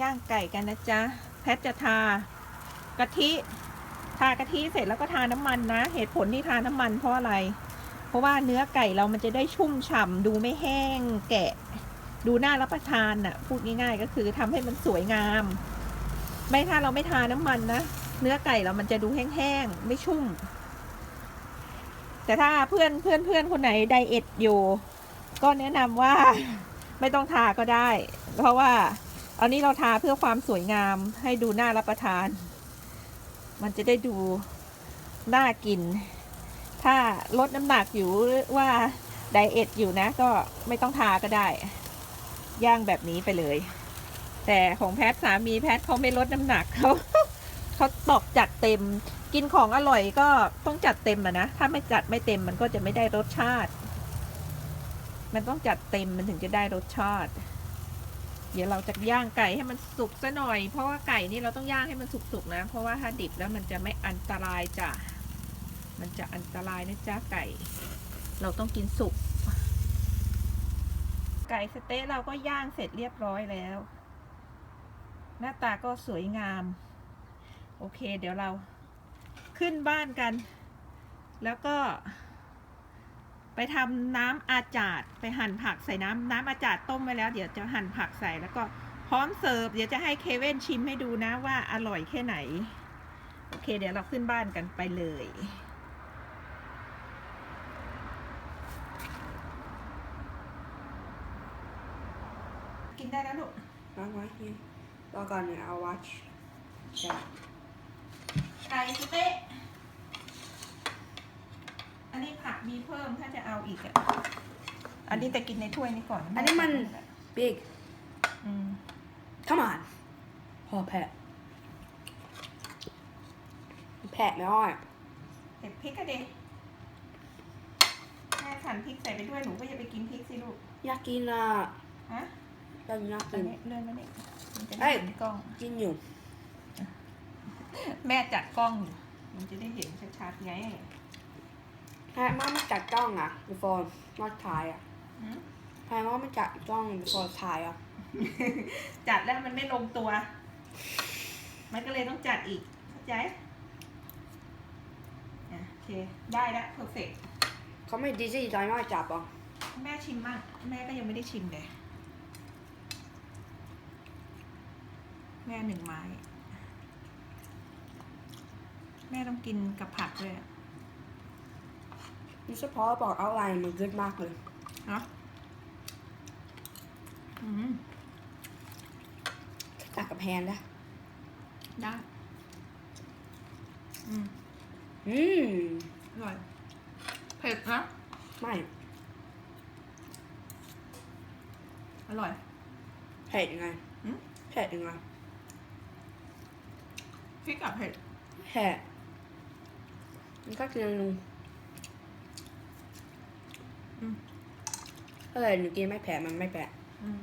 ย่างไก่กันนะจ๊ะ แพทจะทากะทิ ทากะทิเสร็จแล้วก็ทาน้ำมันนะ เหตุผลที่ทาน้ำมันเพราะอะไร เพราะว่าเนื้อไก่เรามันจะได้ชุ่มฉ่ำดูไม่แห้งแกะ ดูน่ารับประทานน่ะ พูดง่ายๆก็คือทำให้มันสวยงาม ไม่ถ้าเราไม่ทาน้ำมันนะ เนื้อไก่เรามันจะดูแห้งๆไม่ชุ่ม แต่ถ้าเพื่อนเพื่อนเพื่อนคนไหนไดเอทอยู่ ก็แนะนำว่าไม่ต้องทาก็ได้ เพราะว่า อันนี้เราทาเพื่อความสวยงามให้ดูน่ารับประทาน มันจะได้ดูน่ากิน ถ้าลดน้ำหนักอยู่ว่าไดเอทอยู่นะก็ไม่ต้องทาก็ได้ ย่างแบบนี้ไปเลย แต่ของแพทย์สามีแพทย์เขาไม่ลดน้ำหนักเขาเขาตอกจัดเต็ม กินของอร่อยก็ต้องจัดเต็มอะนะ ถ้าไม่จัดไม่เต็มมันก็จะไม่ได้รสชาติ มันต้องจัดเต็มมันถึงจะได้รสชาติ เดี๋ยวเราจะย่างไก่ให้มันสุกซะหน่อย เพราะว่าไก่นี่เราต้องย่างให้มันสุกๆนะ เพราะว่าถ้าดิบแล้วมันจะไม่อันตรายจ้ะ มันจะอันตรายนะจ๊ะไก่ เราต้องกินสุก ไก่สเต๊ะเราก็ย่างเสร็จเรียบร้อยแล้ว หน้าตาก็สวยงาม โอเค เดี๋ยวเราขึ้นบ้านกัน แล้วก็ ไปทำน้ำอาจาดไปหั่นผักใส่น้ำน้ำอาจาดต้มไว้แล้ว เดี๋ยวจะหั่นผักใส่แล้วก็พร้อมเสิร์ฟเดี๋ยวจะให้เคเว่นชิมให้ดูนะว่าอร่อยแค่ไหน โอเค เดี๋ยวเราขึ้นบ้านกันไปเลยกินได้แล้วลูกวางไว้เนี่ยรอก่อนเนี่ยเอาวัชใช่ไก่สะเต๊ะ อันนี้ผักมีเพิ่มถ้าจะเอาอีกอะอันนี้แต่กินในถ้วยนี้ก่อนอันนี้มัน big อืม come on พอแพะแพะไม่อ้อยเผ็ดพริกก็ดีแม่สั่นพริกใส่ไปด้วยหนูก็อย่าไปกินพริกสิลูกอยากกินอะฮะเราอยากอักินนนี้เลื่อนมาเนี่ยมันจะเอ้ได้ย เห็นกล้อง กินอยู่แม่จัดกล้องอยู่มันจะได้เห็นชัดๆไง แพะมาไม่จัดจ้องอะ before not ถ่ายอะหืมแพะมาไม่จัดจ้อง before ถ่ายอะ จัดแล้วมันไม่ลงตัว มันก็เลยต้องจัดอีก เข้าใจอะโอเค ได้แล้วเพอร์เฟกเขาไม่ดีสิใจมากจับอะแม่ชิมมาก แม่ก็ยังไม่ได้ชิมเลยแม่หนึ่งไม้ แม่ต้องกินกับผักด้วยอะ นี่เฉพาะบอกเอาไลน์มัน good มากเลยเนาะอืมตักกับแฮนได้ได้ อืม อืมอร่อย เผ็ดนะ ไม่ อร่อย เผ็ดยังไงหืมเผ็ดยังไงพริกกับเผ็ดเผ็ดมันก็กินนึง อืมถ้าเลยหนูกินไม่แพ้มันไม่แพ้อืม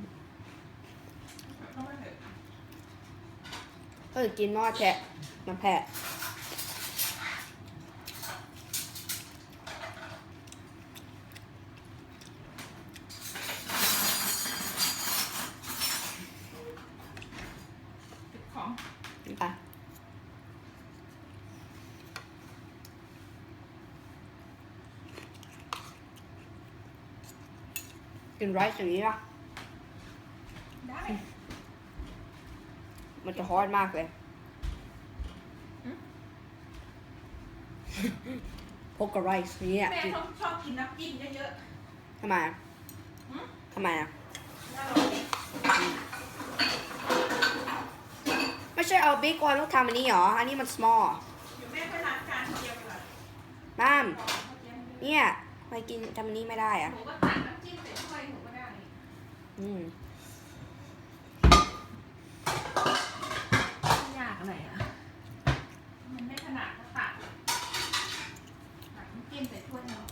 ก็ไม่เผ็ดถ้าหนูกินมอดแพ้มันแพ้เผ็ดของ นี่ปะกินไรซ์อย่างนี้ป่ะได้มันจะฮอตมากเลยอืมพกกับไรซ์นี้อะแม่ชอบชอบกินน้ำจิ้มเยอะทำไมอะหืมทำไมอะๆน่าอร่อยไม่ใช่เอาบิ๊กวันต้องทำอันนี้เหรอ อันนี้มัน small เดี๋ยวแม่ไปล้างจานคนเดียวดีกว่าน้ขอเขาเตรียมำเนี่ยทำไมกินทำอันนี้ไม่ได้อะ อืมไม่ยากอะไรอะ มันไม่ขนาดก็ตักตักน้ำจิ้มใส่ถ้วยเนาะ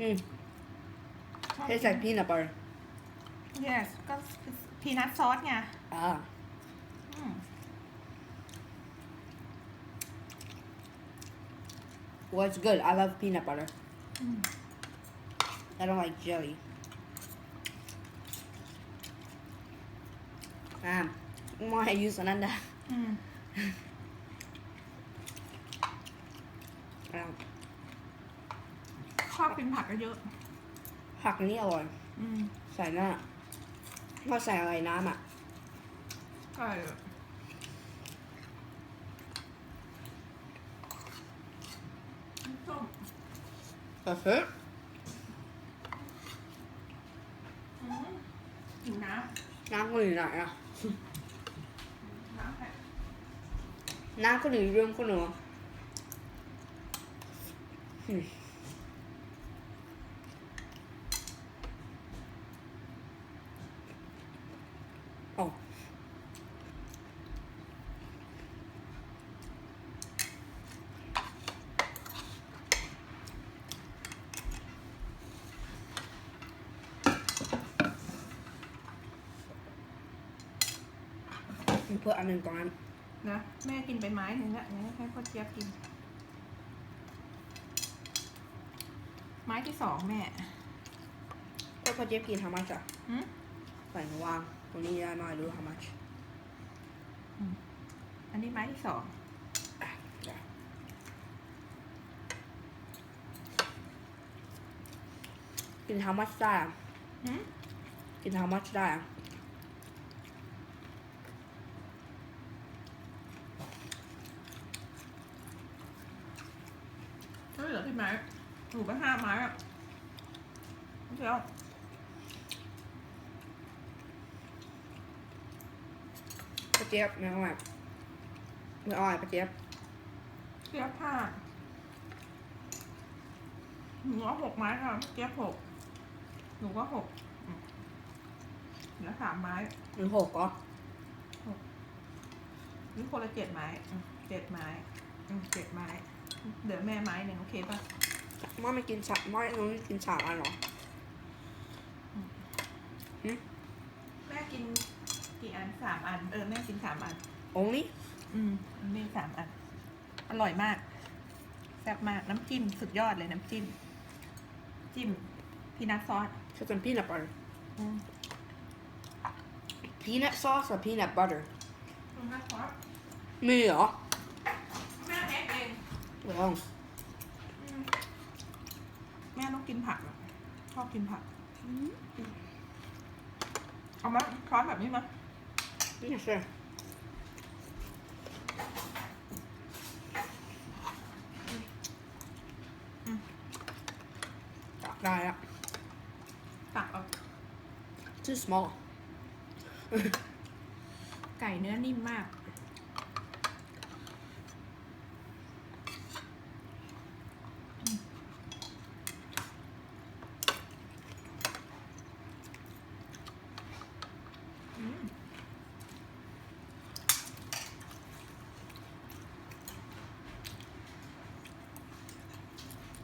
อืมเทใส่พีนัทบัตเตอร์ yes ก็พีนัทซอสไงอ่าอืม Well, it's good. I love peanut butter. อืม I don't like jelly. Um, more I use another. อืม Um, ชอบกินผักเยอะผักนี่อร่อย ๆอืมใส่หน้าว่าใส่อะไรน้ำอะ ใช่ส้ม Perfect. อืมหิวน้ น้ำก็อยู่ไหนอะำน้ำแข็ง น้ำก็อยู่เรื่องก็หนูอืมโอ้ มีเพื่ออันหนึ่งตรงนั้นนะแม่กินไปไม้หนึ่งละงั้นให้พ่อเจี๊ยบกิน ไม้ที่สองแม่ก็พอเจี๊ยบกิน how much อะหืมใส่วางตรงนี้ได้ไหมรู้ how much อันนี้ไม้ที่สองกิน how much ได้อะหืมกิน how much ได้ ก็เหลือที่ไม้หนูไปห้าไม้อะเดี๋ยวพอเจี๊ยบไม่เอาแบบไม่เอาแบบพอเจี๊ยบเจี๊ยบห้าหนูเอาหกไม้ค่ะเจี๊ยบหกหนูก็หกอืมเหลือสามไม้หรือหกก็นี่คนละเจ็ดไม้อืมเจ็ดไม้อืมเจ็ดไม้ เหลือแม่ไม้หนึ่งโอเคป่ะม่ไม่กินสามม่น้องกินสามอันเหรอแม่กินกี่อันสามอัน เออแม่กินสามอัน only อืมแม่สามอัน อร่อยมากแซ่บมากน้ำจิ้มสุดยอดเลยน้ำจิ้ม จิ้มพีนัทซอส just some peanut butter อืม peanut sauce or peanut butter พีนัทซอสมีเหรอแม่แม็กเอง เดี๋ยวอืมแม่ต้องกินผักอะชอบกินผัก เอามาช้อนแบบนี้มานี่ใช่ตักได้ละ ตักเอา too small ไก่เนื้อนิ่มมาก อืม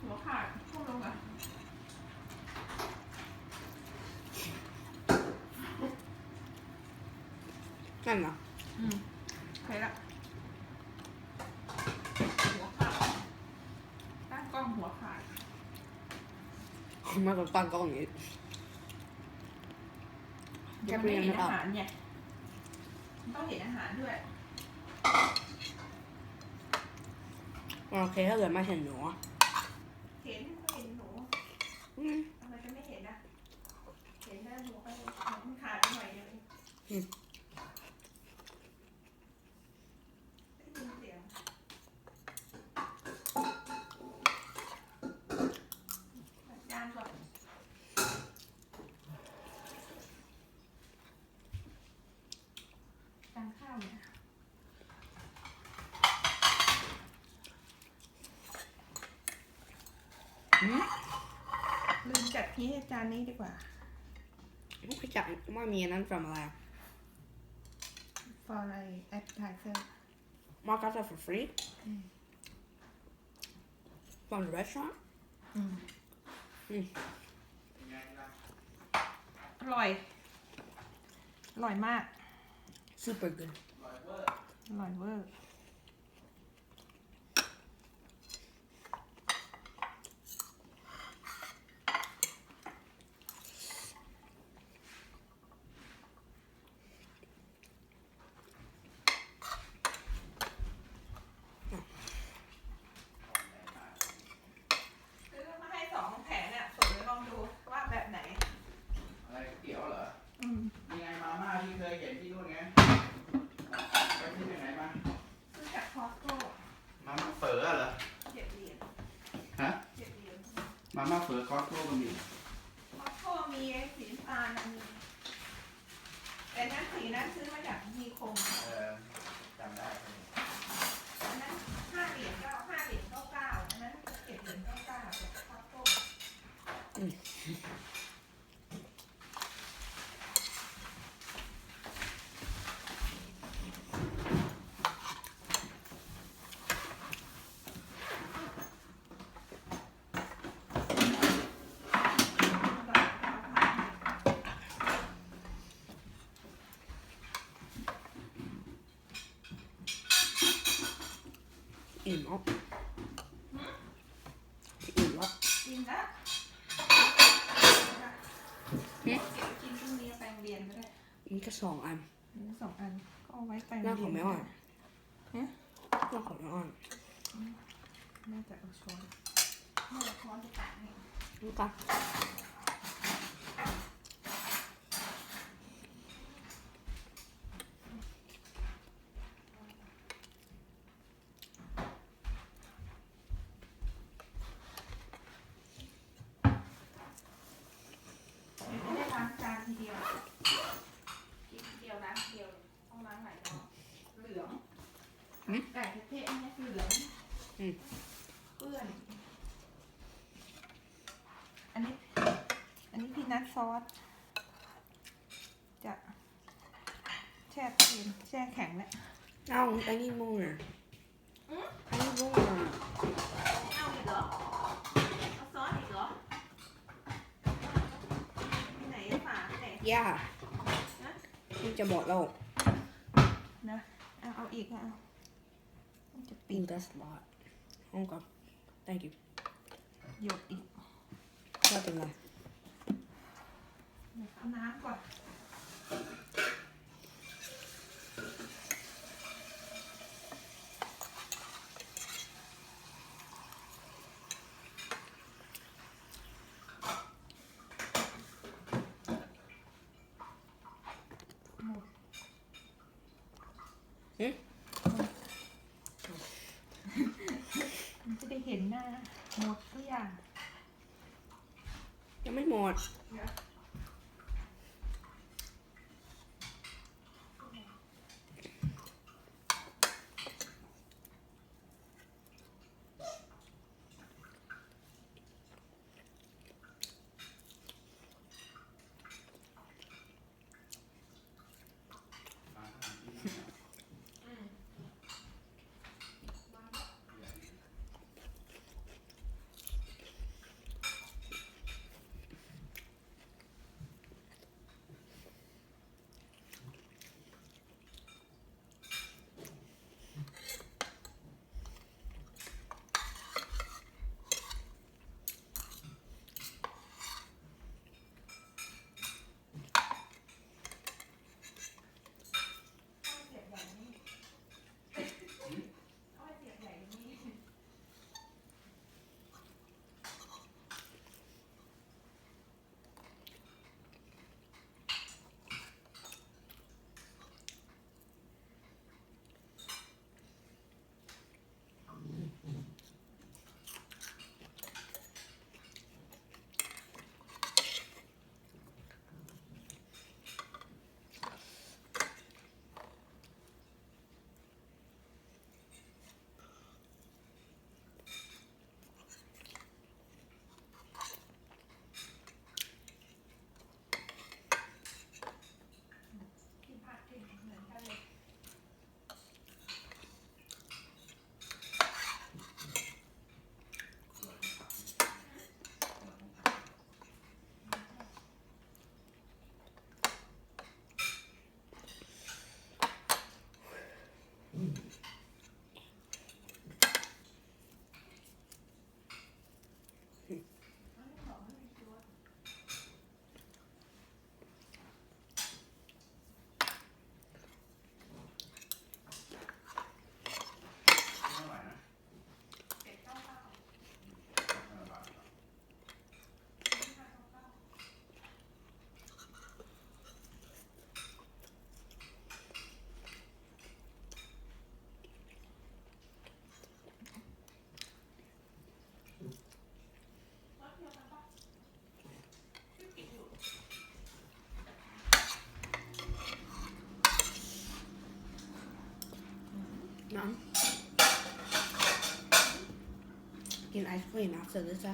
หัวขาดช่วงลงอะ นั่นเหรออืมโอเคละหัวขาดตั้งกล้องหัวขาดมาต้องตั้งกล้องอย่างนี้เดี๋ยวมันไม่เห็นอาหารไงมันต้องเห็นอาหารด้วยโอเคถ้าเกิดไม่เห็นหนูอะเห็นก็เห็นหนูอืมทำไมจะไม่เห็นนะเห็นหน้าหนูไปมันขาดไปหน่อยเดียวเองได้ยินเสียงจัดจานก่อนจานข้าวเนี่ย อืม ลืมจัดที่ให้จานนี้ดีกว่าไม่จับว่ามีอันนั้น from อะไร for a appetizer Mark got that for free from the restaurant อืมอืมอร่อย อร่อยมาก super good อร่อยเวอร์ อเหรอ เจ็ดเหรียญ ฮะ เจ็ดเหรียญ มาม่าเฝอคอสโต้ก็มี มอคโค่มีไอ้สีน้ำตาลน่ะมีแต่นั้นสีนั้นซื้อมาจากมีคง เออจำได้ อันนั้นห้าเหรียญเก้าห้าเหรียญเก้าเก้าอันนั้นเจ็ดเหรียญเก้าเก้าจากมอคโค่ อิ่มอะอิ่มอะกินละเก็บกินพรุ่งนี้ไปโรงเรียนก็ได้มีแค่สองอันหรือสองอันก็เอาไว้ไปหน้าของแม่อ่อนฮะหน้าของแม่อ่อนน่าจะเอาช้อนน่าจะช้อนจะตักให้นี่ค่ะไม่ได้ล้างจานทีเดียวกินทีเดียวล้างทีเดียวต้องล้างหลายรอบเหลืองไก่เทะๆอันนี้คือเหลืองเปื้อน อันนี้ อันนี้พีนัท ซอส จะแช่ตู้เย็นแช่แข็งแล้วเอาอันนี้มุ่งอะอืมอันนี้มุ่งอะเอาอีกเหรอเอาซอสอีกเหรอไปไหนฝาไหนย่านะมันจะบอกเรานะเอาเอาอีกอะเอามันจะปิปิงดกัสลอดห้องกับ thank you หยดอีกไม่เป็นไร เดี๋ยวเอาน้ำก่อนหมดหึมันจะได้เห็นหน้าหมด in ice cream after this.